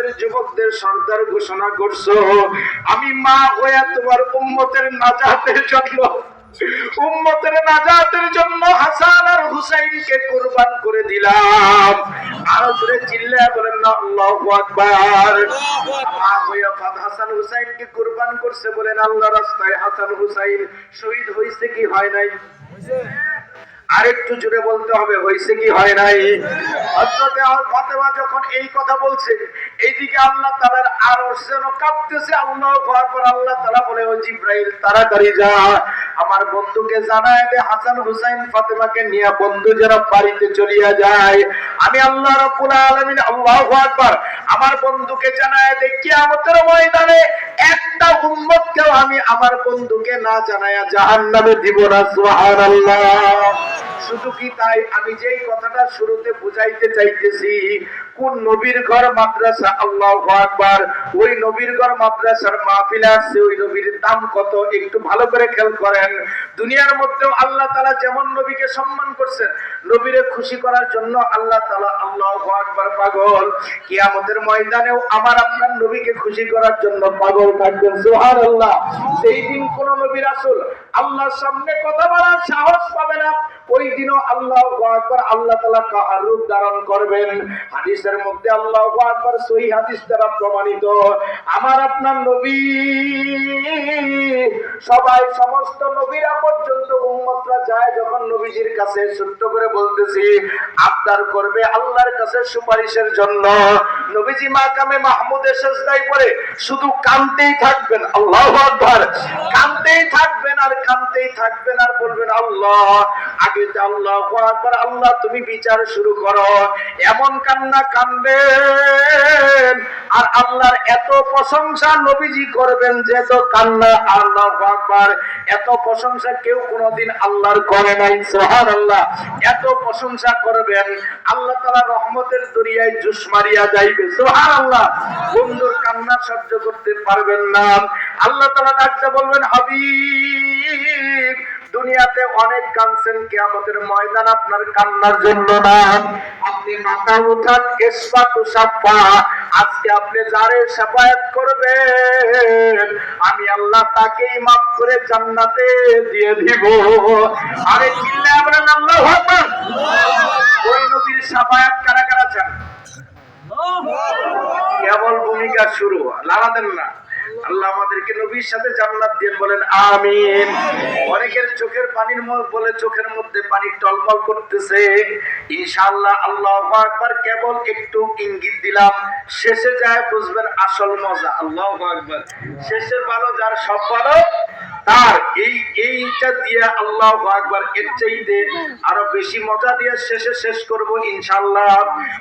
উম্মতের যুবকদের সর্দার ঘোষণা করছ। আমি মা হয়ে তোমার উম্মতের নাজাতের জন্য, উম্মতের নাজাতের জন্য হাসান আর হুসাইনকে কুরবান করে দিলাম। আরও বলেন না আকবার। মা হইয়া হাসান হুসাইনকে কুরবান করছে বলেন, আল্লাহ রাস্তায় হাসান হুসাইন শহীদ হইছে কি হয় নাই? আরেকটু জুড়ে বলতে হবে, হয়েছে কি, হয় নাই? ফাতেমা যখন এই কথা বলছে, এইদিকে আল্লাহ তাআলার আর যেন কাঁপতেছে, আল্লাহ আকবার, আল্লাহ তাআলা বলে, ও জিব্রাইল, তাড়াতাড়ি যা। আমার বন্ধুকে জানায় দে, হাসান হুসাইন ফাতেমাকে নিয়ে বন্ধু যেন বাড়িতে চলিয়া যায়। আমি আল্লাহ রাব্বুল আলামিন, আল্লাহু আকবার, আমার বন্ধুকে জানায় দে, কিয়ামতের ময়দানে একটা উম্মতকেও আমি আমার বন্ধুকে না জানায়া জাহান্নামে দিব না, সুবহানাল্লাহ। শুধু কি তাই? আমি যেই কথাটা শুরুতে বুঝাইতে চাইতেছি, কোন নবীর ঘর মাদ্রাসা, আল্লাহ আকবার। ওই নবীর ঘর মাদ্রাসার মাহফিল আসছে ওই নবীর দাম কত? একটু ভালো করে খেয়াল করেন। দুনিয়ার মধ্যেও আল্লাহ তালা যেমন নবীকে সম্মান করছেন, নবীরে খুশি করার জন্য আল্লাহ তালা আল্লাহ আকবার পাগল। কিয়ামতের ময়দানেও আমার আপনার নবীকে খুশি করার জন্য পাগল থাকবেন সোহার আল্লাহ সেই দিন কোন নবীর আসল আল্লাহর সামনে কথা বলার সাহস পাবে না ওই দিনও আল্লাহ আকবার আল্লাহ তালা কাহার রূপ ধারণ করবেন। হাদিসের মধ্যে আল্লাহ আকবার সহি হাদিস দ্বারা প্রমাণিত। আমার আপনার নবী, সবাই সমস্ত নবীরা পর্যন্ত উম্মতরা যায় যখন নবীজির কাছে ছোট্ট করে বলতেছি, আবদার করবে আল্লাহর কাছে সুপারিশের জন্য। নবীজি মাকামে মাহমুদের শেষদাই পরে শুধু কানতেই থাকবেন, আল্লাহ আকবার। কানতেই থাকবেন আর কানতেই থাকবেন আর বলবেন, আল্লাহ, আগে যে আল্লাহ আকবার, আল্লাহ তুমি বিচার শুরু করো। এমন কান্না কানবেন আর আল্লাহর এত প্রশংসা নবীজি করবেন যে তো কান্না, আল্লাহ এত প্রশংসা কেউ কোনোদিন আল্লাহর করে নাই সোহান আল্লাহ এত প্রশংসা করবেন, আল্লাহ তালা রহমতের দরিয়ায় জুস মারিয়া যাইবে সোহান আল্লাহ বন্ধুর কান্না সহ্য করতে পারবেন না। আল্লাহ তালা ডাকতে বলবেন, হাবিব, দুনিয়াতে অনেক কানছেন কিয়ামতের ময়দান আপনার কান্নার জন্য না। আপনি মাথা উঠান ইসফা তুষাফা আজকে আপনি যারে সেবায়ত করবেন আমি আল্লাহ তাকেই মাফ করে জান্নাতে দিয়ে দিব। আরে চিল্লে আমরা আল্লাহু আকবার। ওই নবীর সাফায়াত কারা কারা চান? কেবল ভূমিকা শুরু লাগাতেন না। আল্লাহ আমাদেরকে নবীর সাথে জান্নাত দিয়ে বলেন, আমিন। অনেকের চোখের পানির বলে চোখের মধ্যে পানি টলমল করতেছে। ইনশাআল্লাহ আল্লাহ আকবার কেবল একটু ইঙ্গিত দিলাম, শেষে যায় বুঝবেন আসল মজা। আল্লাহ আকবার। শেষের ভালো, যার সব ভালো, তার এই, এইটা দিয়ে আল্লাহ আকবার এর চাইতে আরও বেশি মজা দিয়ে শেষে শেষ করব ইনশাআল্লাহ।